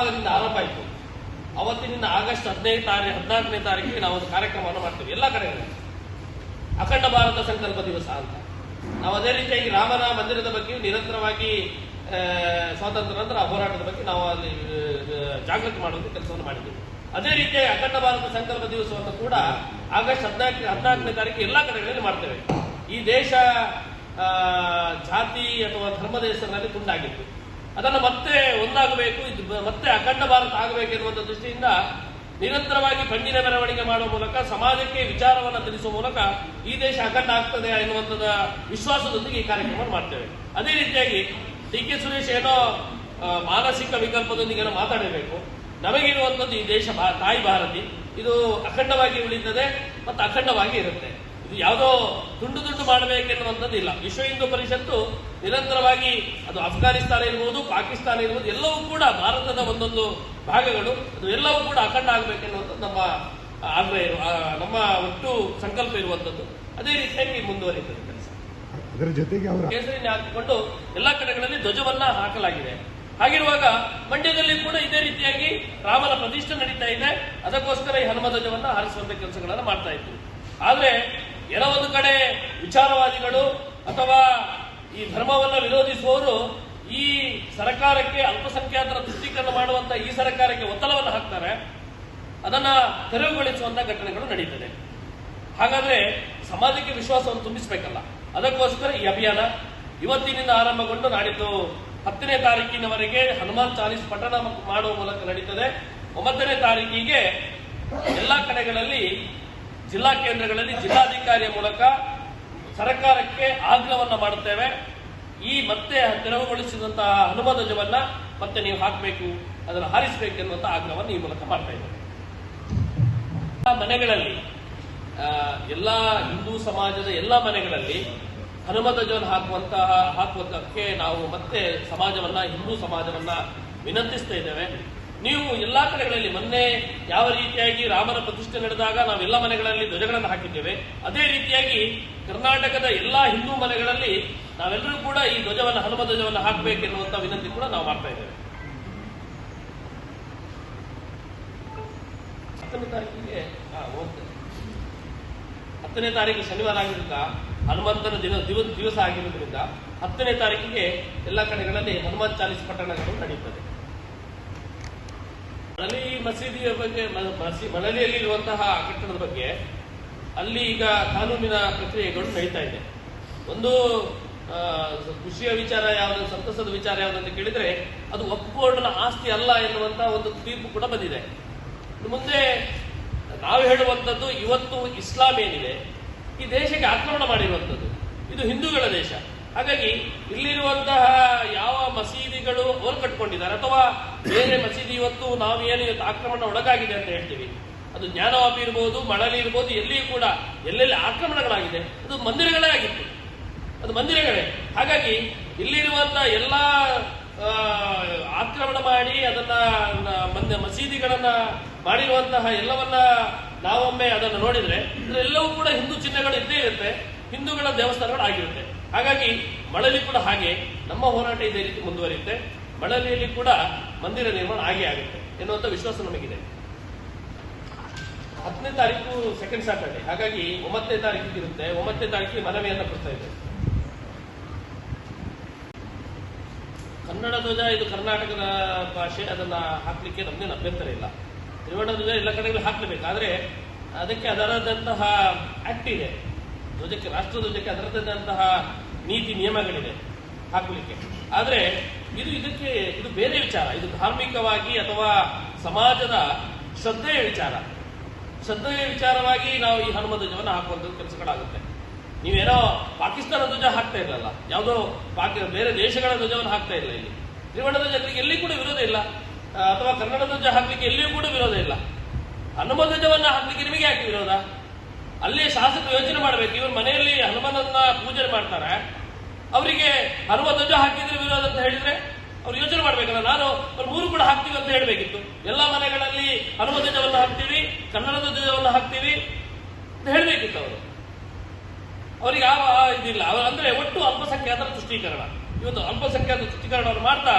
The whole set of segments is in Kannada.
ಯಾವಾಗದಿಂದ ಆರಂಭ ಆಯಿತು. ಅವತ್ತಿನಿಂದ ಆಗಸ್ಟ್ ಹದಿನೈದು ತಾರೀಕು ಹದಿನಾಲ್ಕನೇ ತಾರೀಕಿಗೆ ನಾವು ಒಂದು ಕಾರ್ಯಕ್ರಮವನ್ನು ಮಾಡ್ತೇವೆ, ಎಲ್ಲ ಕಡೆಗಳಲ್ಲಿ. ಅಖಂಡ ಭಾರತ ಸಂಕಲ್ಪ ದಿವಸ ಅಂತ. ನಾವು ಅದೇ ರೀತಿಯಾಗಿ ರಾಮನ ಮಂದಿರದ ಬಗ್ಗೆ ನಿರಂತರವಾಗಿ ಸ್ವಾತಂತ್ರ್ಯ ನಂತರ ಹೋರಾಟದ ಬಗ್ಗೆ ನಾವು ಅಲ್ಲಿ ಜಾಗೃತಿ ಮಾಡುವಂತ ಕೆಲಸವನ್ನು ಮಾಡಿದ್ದೇವೆ. ಅದೇ ರೀತಿಯಾಗಿ ಅಖಂಡ ಭಾರತ ಸಂಕಲ್ಪ ದಿವಸವನ್ನು ಕೂಡ ಆಗಸ್ಟ್ ಹದಿನಾಲ್ಕು ಹದಿನಾಲ್ಕನೇ ತಾರೀಕು ಎಲ್ಲ ಕಡೆಗಳಲ್ಲಿ ಮಾಡ್ತೇವೆ. ಈ ದೇಶ ಜಾತಿ ಅಥವಾ ಧರ್ಮದ ಹೆಸರಿನಲ್ಲಿ ತುಂಡಾಗಿತ್ತು. ಅದನ್ನು ಮತ್ತೆ ಒಂದಾಗಬೇಕು, ಇದು ಮತ್ತೆ ಅಖಂಡ ಭಾರತ ಆಗಬೇಕು ಎನ್ನುವಂಥ ದೃಷ್ಟಿಯಿಂದ ನಿರಂತರವಾಗಿ ಪಂಜಿನ ಮೆರವಣಿಗೆ ಮಾಡುವ ಮೂಲಕ, ಸಮಾಜಕ್ಕೆ ವಿಚಾರವನ್ನು ತಿಳಿಸುವ ಮೂಲಕ ಈ ದೇಶ ಅಖಂಡ ಆಗ್ತದೆ ಎನ್ನುವಂಥದ ವಿಶ್ವಾಸದೊಂದಿಗೆ ಈ ಕಾರ್ಯಕ್ರಮವನ್ನು ಮಾಡ್ತೇವೆ. ಅದೇ ರೀತಿಯಾಗಿ ಡಿ ಕೆ ಸುರೇಶ್ ಏನೋ ಮಾನಸಿಕ ವಿಕಲ್ಪದೊಂದಿಗೆ ಮಾತಾಡಬೇಕು. ನಮಗಿರುವಂಥದ್ದು ಈ ದೇಶ ತಾಯಿ ಭಾರತಿ. ಇದು ಅಖಂಡವಾಗಿ ಉಳಿತದೆ ಮತ್ತು ಅಖಂಡವಾಗಿ ಇರುತ್ತೆ. ಯಾವುದೋ ತುಂಡು ತುಂಡು ಮಾಡಬೇಕೆನ್ನುವಂಥದ್ದು ಇಲ್ಲ ವಿಶ್ವ ಹಿಂದೂ ಪರಿಷತ್ತು ನಿರಂತರವಾಗಿ ಅದು ಅಫ್ಘಾನಿಸ್ತಾನ ಇರ್ಬೋದು ಪಾಕಿಸ್ತಾನ ಇರ್ಬೋದು ಎಲ್ಲವೂ ಕೂಡ ಭಾರತದ ಒಂದೊಂದು ಭಾಗಗಳು ಅದು ಎಲ್ಲವೂ ಕೂಡ ಅಖಂಡ ಆಗಬೇಕೆನ್ನುವಂಥದ್ದು ನಮ್ಮ ಆಗ್ರಹ ಇರುವ ನಮ್ಮ ಒಟ್ಟು ಸಂಕಲ್ಪ ಇರುವಂಥದ್ದು. ಅದೇ ರೀತಿಯಾಗಿ ಮುಂದುವರಿಯುತ್ತದೆ ಕೆಲಸ ಅದರ ಜೊತೆಗೆ ಅವರು ಕೇಸರಿನ ಹಾಕಿಕೊಂಡು ಎಲ್ಲ ಕಡೆಗಳಲ್ಲಿ ಧ್ವಜವನ್ನ ಹಾಕಲಾಗಿದೆ. ಹಾಗಿರುವಾಗ ಮಂಡ್ಯದಲ್ಲಿ ಕೂಡ ಇದೇ ರೀತಿಯಾಗಿ ರಾಮನ ಪ್ರತಿಷ್ಠೆ ನಡೀತಾ ಇದೆ. ಅದಕ್ಕೋಸ್ಕರ ಈ ಹನುಮ ಧ್ವಜವನ್ನ ಹಾರಿಸುವಂತ ಕೆಲಸಗಳನ್ನು ಮಾಡ್ತಾ ಇತ್ತು ಆದ್ರೆ ಏನೋ ಒಂದು ಕಡೆ ವಿಚಾರವಾದಿಗಳು ಅಥವಾ ಈ ಧರ್ಮವನ್ನ ವಿರೋಧಿಸುವವರು ಈ ಸರ್ಕಾರಕ್ಕೆ ಅಲ್ಪಸಂಖ್ಯಾತರ ತುಷ್ಟೀಕರಣ ಮಾಡುವಂತ ಈ ಸರ್ಕಾರಕ್ಕೆ ಒತ್ತಡವನ್ನು ಹಾಕ್ತಾರೆ. ಅದನ್ನ ತೆರವುಗೊಳಿಸುವಂತ ಘಟನೆಗಳು ನಡೀತದೆ. ಹಾಗಾದ್ರೆ ಸಮಾಜಕ್ಕೆ ವಿಶ್ವಾಸವನ್ನು ತುಂಬಿಸಬೇಕಲ್ಲ. ಅದಕ್ಕೋಸ್ಕರ ಈ ಅಭಿಯಾನ ಇವತ್ತಿನಿಂದ ಆರಂಭಗೊಂಡು ನಾಡಿದ್ದು ಹತ್ತನೇ ತಾರೀಕಿನವರೆಗೆ ಹನುಮಾನ್ ಚಾಲೀಸ್ ಪಠಣ ಮಾಡುವ ಮೂಲಕ ನಡೀತದೆ. ಒಂಬತ್ತನೇ ತಾರೀಕಿಗೆ ಎಲ್ಲಾ ಕಡೆಗಳಲ್ಲಿ ಜಿಲ್ಲಾ ಕೇಂದ್ರಗಳಲ್ಲಿ ಜಿಲ್ಲಾಧಿಕಾರಿಯ ಮೂಲಕ ಸರ್ಕಾರಕ್ಕೆ ಆಗ್ರಹವನ್ನು ಮಾಡುತ್ತೇವೆ. ಈ ಮತ್ತೆ ತೆರವುಗೊಳಿಸಿದಂತಹ ಹನುಮ ಧ್ವಜವನ್ನ ಮತ್ತೆ ನೀವು ಹಾಕಬೇಕು, ಅದನ್ನು ಹಾರಿಸಬೇಕು ಎನ್ನುವಂತಹ ಆಗ್ರಹವನ್ನು ಈ ಮೂಲಕ ಮಾಡ್ತಾ ಇದ್ದೇವೆ. ಮನೆಗಳಲ್ಲಿ ಎಲ್ಲ ಹಿಂದೂ ಸಮಾಜದ ಎಲ್ಲಾ ಮನೆಗಳಲ್ಲಿ ಹನುಮ ಧ್ವಜವನ್ನು ಹಾಕುವಂತಹ ಹಾಕುವುದಕ್ಕೆ ನಾವು ಮತ್ತೆ ಸಮಾಜವನ್ನ, ಹಿಂದೂ ಸಮಾಜವನ್ನ ವಿನಂತಿಸ್ತಾ ಇದ್ದೇವೆ. ನೀವು ಎಲ್ಲಾ ಕಡೆಗಳಲ್ಲಿ ಮೊನ್ನೆ ಯಾವ ರೀತಿಯಾಗಿ ರಾಮನ ಪ್ರತಿಷ್ಠೆ ನಡೆದಾಗ ನಾವು ಎಲ್ಲ ಮನೆಗಳಲ್ಲಿ ಧ್ವಜಗಳನ್ನು ಹಾಕಿದ್ದೇವೆ, ಅದೇ ರೀತಿಯಾಗಿ ಕರ್ನಾಟಕದ ಎಲ್ಲಾ ಹಿಂದೂ ಮನೆಗಳಲ್ಲಿ ನಾವೆಲ್ಲರೂ ಕೂಡ ಈ ಧ್ವಜವನ್ನು, ಹನುಮ ಧ್ವಜವನ್ನು ಹಾಕಬೇಕೆನ್ನುವಂತ ವಿನಂತಿ ಕೂಡ ನಾವು ಮಾಡ್ತಾ ಇದ್ದೇವೆ. ಹತ್ತನೇ ತಾರೀಕಿಗೆ ಹತ್ತನೇ ತಾರೀಕು ಶನಿವಾರ ಆಗಿರುತ್ತ ಹನುಮಂತನ ದಿನ, ದಿವ, ದಿವಸ ಆಗಿರುವುದರಿಂದ ಹತ್ತನೇ ತಾರೀಕಿಗೆ ಎಲ್ಲ ಕಡೆಗಳಲ್ಲಿ ಹನುಮಾನ್ ಚಾಲೀಸ್ ಪಟ್ಟಣಗಳು ನಡೆಯುತ್ತದೆ ಮಳಲಿ ಮಸೀದಿಯ ಬಗ್ಗೆ ಮಸಿ- ಮಳಲಿಯಲ್ಲಿ ಇರುವಂತಹ ಕಟ್ಟಡದ ಬಗ್ಗೆ ಅಲ್ಲಿ ಈಗ ಕಾನೂನಿನ ಪ್ರಕ್ರಿಯೆಗಳು ನಡೀತಾ ಇದೆ. ಒಂದು ಖುಷಿಯ ವಿಚಾರ ಯಾವುದು, ಸಂತಸದ ವಿಚಾರ ಯಾವುದು ಅಂತ ಕೇಳಿದ್ರೆ ಅದು ಒಕ್ಕೂಟನ ಆಸ್ತಿ ಅಲ್ಲ ಎನ್ನುವಂತಹ ಒಂದು ತೀರ್ಪು ಕೂಡ ಬಂದಿದೆ. ಮುಂದೆ ನಾವು ಹೇಳುವಂಥದ್ದು ಇವತ್ತು ಇಸ್ಲಾಂ ಏನಿದೆ, ಈ ದೇಶಕ್ಕೆ ಆಕ್ರಮಣ ಮಾಡಿರುವಂಥದ್ದು. ಇದು ಹಿಂದೂಗಳ ದೇಶ. ಹಾಗಾಗಿ ಇಲ್ಲಿರುವಂತಹ ಯಾವ ಮಸೀದಿಗಳು ಅವರು ಕಟ್ಕೊಂಡಿದ್ದಾರೆ ಅಥವಾ ಬೇರೆ ಮಸೀದಿ ಇವತ್ತು ನಾವು ಏನು ಇವತ್ತು ಆಕ್ರಮಣ ಒಳಗಾಗಿದೆ ಅಂತ ಹೇಳ್ತೀವಿ. ಅದು ಜ್ಞಾನವಾಪಿ ಇರ್ಬೋದು, ಮಳಲಿ ಇರ್ಬೋದು, ಎಲ್ಲಿಯೂ ಕೂಡ ಎಲ್ಲೆಲ್ಲಿ ಆಕ್ರಮಣಗಳಾಗಿದೆ, ಅದು ಮಂದಿರಗಳೇ ಆಗಿತ್ತು. ಅದು ಮಂದಿರಗಳೇ. ಹಾಗಾಗಿ ಇಲ್ಲಿರುವಂತ ಎಲ್ಲ ಆಕ್ರಮಣ ಮಾಡಿ ಅದನ್ನ ಮಂದಿ, ಮಸೀದಿಗಳನ್ನ ಮಾಡಿರುವಂತಹ ಎಲ್ಲವನ್ನ ನಾವೊಮ್ಮೆ ಅದನ್ನು ನೋಡಿದ್ರೆ ಎಲ್ಲವೂ ಕೂಡ ಹಿಂದೂ ಚಿಹ್ನೆಗಳು ಇದ್ದೇ ಇರುತ್ತೆ, ಹಿಂದೂಗಳ ದೇವಸ್ಥಾನಗಳು ಆಗಿರುತ್ತೆ. ಹಾಗಾಗಿ ಮಳಲಿ ಕೂಡ ಹಾಗೆ ನಮ್ಮ ಹೋರಾಟ ಇದೇ ರೀತಿ ಮುಂದುವರಿಯುತ್ತೆ. ಮಳಲಿಯಲ್ಲಿ ಕೂಡ ಮಂದಿರ ನಿರ್ಮಾಣ ಆಗೇ ಆಗುತ್ತೆ ಎನ್ನುವಂತ ವಿಶ್ವಾಸ ನಮಗಿದೆ. ಹತ್ತನೇ ತಾರೀಕು ಸೆಕೆಂಡ್ ಸ್ಯಾಟರ್ಡೆ ಹಾಗಾಗಿ ಒಂಬತ್ತನೇ ತಾರೀಕಿಗೆ ಇರುತ್ತೆ. ಒಂಬತ್ತನೇ ತಾರೀಕಿಗೆ ಮನವಿಯನ್ನ ಕೊಡ್ತಾ ಇದೆ. ಕನ್ನಡ ಧ್ವಜ ಇದು ಕರ್ನಾಟಕದ ಭಾಷೆ, ಅದನ್ನ ಹಾಕ್ಲಿಕ್ಕೆ ನಮ್ದೇನು ಅಭ್ಯಂತರ ಇಲ್ಲ. ತ್ರಿವರ್ಣ ಧ್ವಜ ಎಲ್ಲ ಕಡೆಗಳು ಹಾಕ್ಲೇಬೇಕು. ಆದ್ರೆ ಅದಕ್ಕೆ ಅದರದಂತಹ ಆಕ್ಟ್ ಇದೆ. ಧ್ವಜಕ್ಕೆ, ರಾಷ್ಟ್ರ ಧ್ವಜಕ್ಕೆ ಅದರದಂತಹ ನೀತಿ, ನಿಯಮಗಳಿದೆ. ಹಾಕಲಿಕ್ಕೆ ಆದ್ರೆ ಇದು ಇದಕ್ಕೆ ಇದು ಬೇರೆ ವಿಚಾರ. ಇದು ಧಾರ್ಮಿಕವಾಗಿ ಅಥವಾ ಸಮಾಜದ ಶ್ರದ್ಧೆಯ ವಿಚಾರ. ಶ್ರದ್ಧೆಯ ವಿಚಾರವಾಗಿ ನಾವು ಈ ಹನುಮ ಧ್ವಜವನ್ನು ಹಾಕುವಂತ ಕೆಲಸಗಳಾಗುತ್ತೆ ನೀವೇನೋ ಪಾಕಿಸ್ತಾನ ಧ್ವಜ ಹಾಕ್ತಾ ಇರಲ್ಲ ಯಾವುದೋ ಪಾಕಿ ಬೇರೆ ದೇಶಗಳ ಧ್ವಜವನ್ನು ಹಾಕ್ತಾ ಇಲ್ಲ ಇಲ್ಲಿ. ತ್ರಿವರ್ಣ ಧ್ವಜ ಎಲ್ಲಿ ಕೂಡ ವಿರೋಧ ಇಲ್ಲ. ಅಥವಾ ಕನ್ನಡ ಧ್ವಜ ಹಾಕ್ಲಿಕ್ಕೆ ಎಲ್ಲಿಯೂ ಕೂಡ ವಿರೋಧ ಇಲ್ಲ. ಹನುಮ ಧ್ವಜವನ್ನು ಹಾಕ್ಲಿಕ್ಕೆ ನಿಮಗೆ ಯಾಕೆ ವಿರೋಧ? ಅಲ್ಲಿ ಶಾಸಕರು ಯೋಚನೆ ಮಾಡಬೇಕು. ಇವ್ರ ಮನೆಯಲ್ಲಿ ಹನುಮನನ್ನ ಪೂಜೆ ಮಾಡ್ತಾರೆ. ಅವರಿಗೆ ಅರವತ್ತು ಧ್ವಜ ಹಾಕಿದ್ರೆ ವಿರೋಧ ಅಂತ ಹೇಳಿದ್ರೆ ಅವ್ರು ಯೋಚನೆ ಮಾಡ್ಬೇಕಲ್ಲ, ನಾನು ಅವ್ರ ಮೂರು ಕೂಡ ಹಾಕ್ತೀವಿ ಅಂತ ಹೇಳ್ಬೇಕಿತ್ತು. ಎಲ್ಲ ಮನೆಗಳಲ್ಲಿ ಅರವತ್ತು ಧ್ವಜವನ್ನು ಹಾಕ್ತೀವಿ, ಕನ್ನಡದ ಧ್ವಜವನ್ನು ಹಾಕ್ತೀವಿ ಅಂತ ಹೇಳ್ಬೇಕಿತ್ತು ಅವರು. ಅವ್ರಿಗೆ ಯಾವ ಇದಿಲ್ಲ. ಅವರು ಅಂದ್ರೆ ಒಟ್ಟು ಅಲ್ಪಸಂಖ್ಯಾತರ ತುಷ್ಟೀಕರಣ. ಇವತ್ತು ಅಲ್ಪಸಂಖ್ಯಾತ ತುಷ್ಟೀಕರಣವನ್ನು ಮಾಡ್ತಾ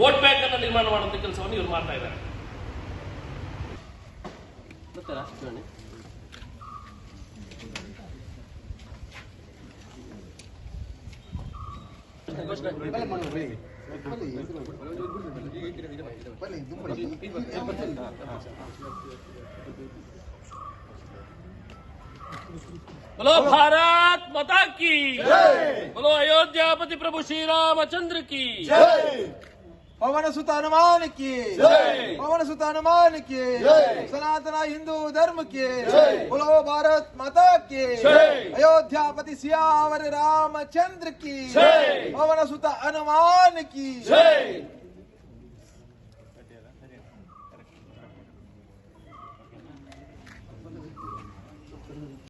ವೋಟ್ ಬ್ಯಾಂಕ್ ಅನ್ನು ನಿರ್ಮಾಣ ಮಾಡುವಂತ ಕೆಲಸವನ್ನು ಇವರು ಮಾಡ್ತಾ ಇದ್ದಾರೆ. बोलो भारत माता की। बोलो अयोध्यापति प्रभु श्री रामचंद्र की। పవన సుతానుమానికి పవన సుతానుమానికి సనాతన హిందూ ధర్మకి. బులో భారత్ మాతాకి. అయోధ్యాపతి సియావరి రామచంద్రకి. పవన సుత హనుమానికి.